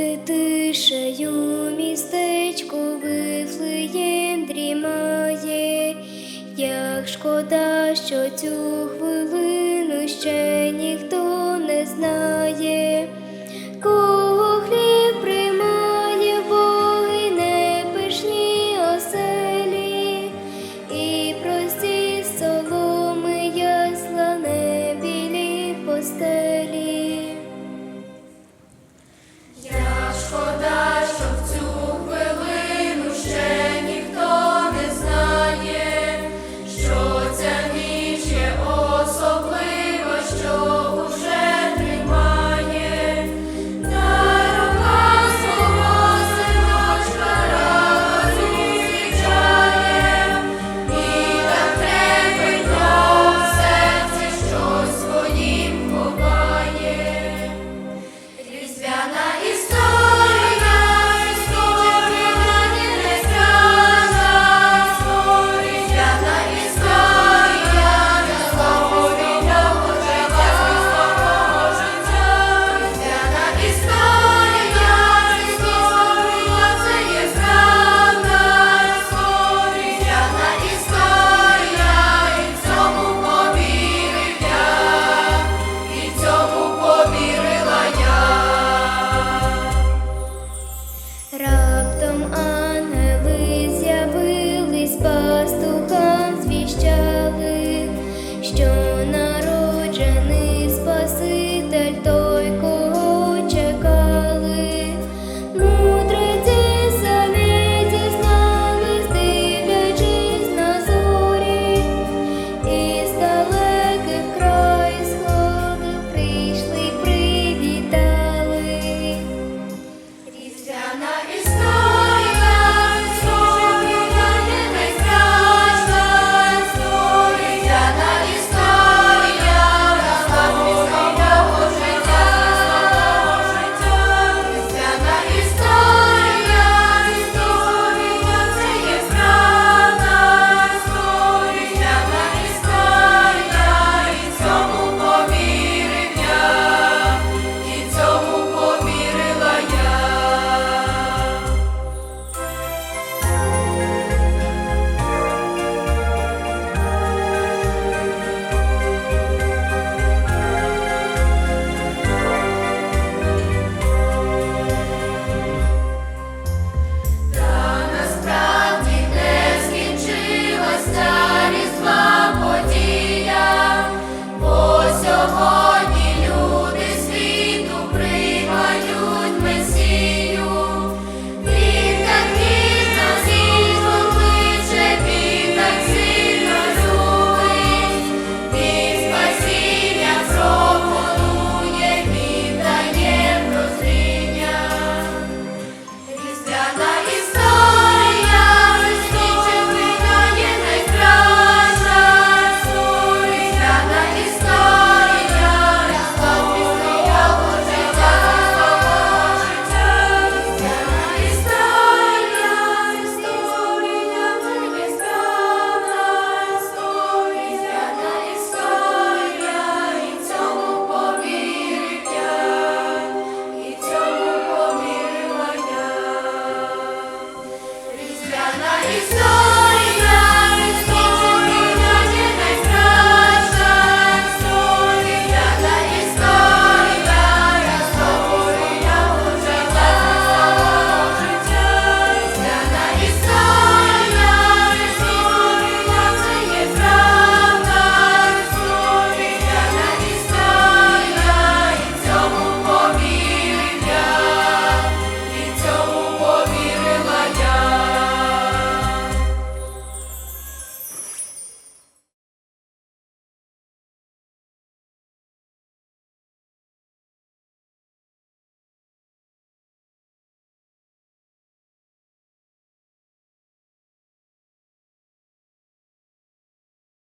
де тишею містечко Вифлеєм дрімає, як шкода, що цю хвилину